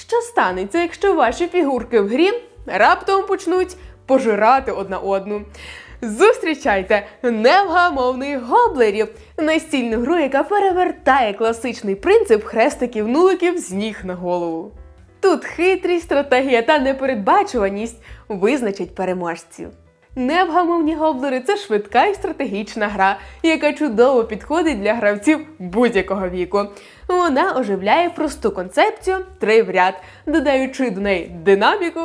Що станеться, якщо ваші фігурки в грі раптом почнуть пожирати одна одну? Зустрічайте невгамовних гоблерів, настільну гру, яка перевертає класичний принцип хрестиків-нуликів з ніг на голову. Тут хитрість, стратегія та непередбачуваність визначать переможців. Невгамовні гоблери це швидка і стратегічна гра, яка чудово підходить для гравців будь-якого віку. Вона оживляє просту концепцію три в ряд, додаючи до неї динаміку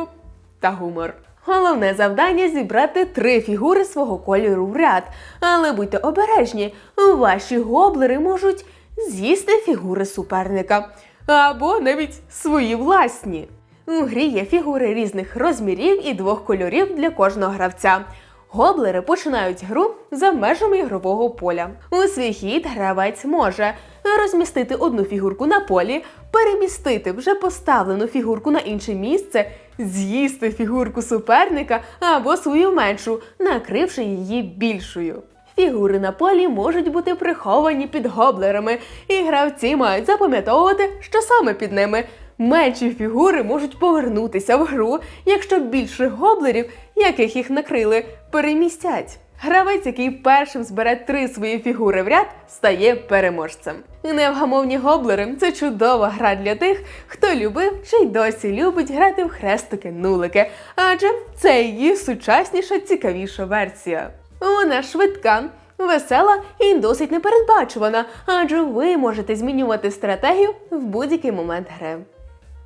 та гумор. Головне завдання зібрати три фігури свого кольору в ряд. Але будьте обережні, ваші гоблери можуть з'їсти фігури суперника або навіть свої власні. У грі є фігури різних розмірів і двох кольорів для кожного гравця. Гоблери починають гру за межами ігрового поля. У свій хід гравець може розмістити одну фігурку на полі, перемістити вже поставлену фігурку на інше місце, з'їсти фігурку суперника або свою меншу, накривши її більшою. Фігури на полі можуть бути приховані під гоблерами, і гравці мають запам'ятовувати, що саме під ними. Менші фігури можуть повернутися в гру, якщо більше гоблерів, яких їх накрили, перемістять. Гравець, який першим збере три свої фігури в ряд, стає переможцем. Невгамовні гоблери це чудова гра для тих, хто любив чи й досі любить грати в хрестики-нулики, адже це її сучасніша, цікавіша версія. Вона швидка, весела і досить непередбачувана, адже ви можете змінювати стратегію в будь-який момент гри.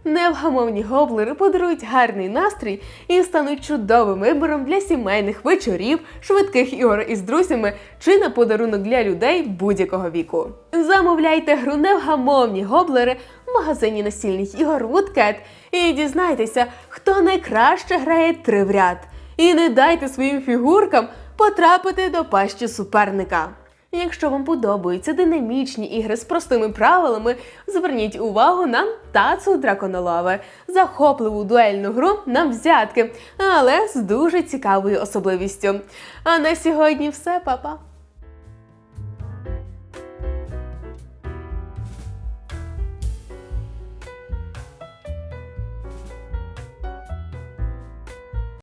Невгамовні гоблери подарують гарний настрій і стануть чудовим вибором для сімейних вечорів, швидких ігор із друзями чи на подарунок для людей будь-якого віку. Замовляйте гру невгамовні гоблери в магазині настільних ігор Woodcat і дізнайтеся, хто найкраще грає три в ряд. І не дайте своїм фігуркам потрапити до пащі суперника. Якщо вам подобаються динамічні ігри з простими правилами, зверніть увагу на Тацу Драконолове, захопливу дуельну гру на взятки, але з дуже цікавою особливістю. А на сьогодні все, папа.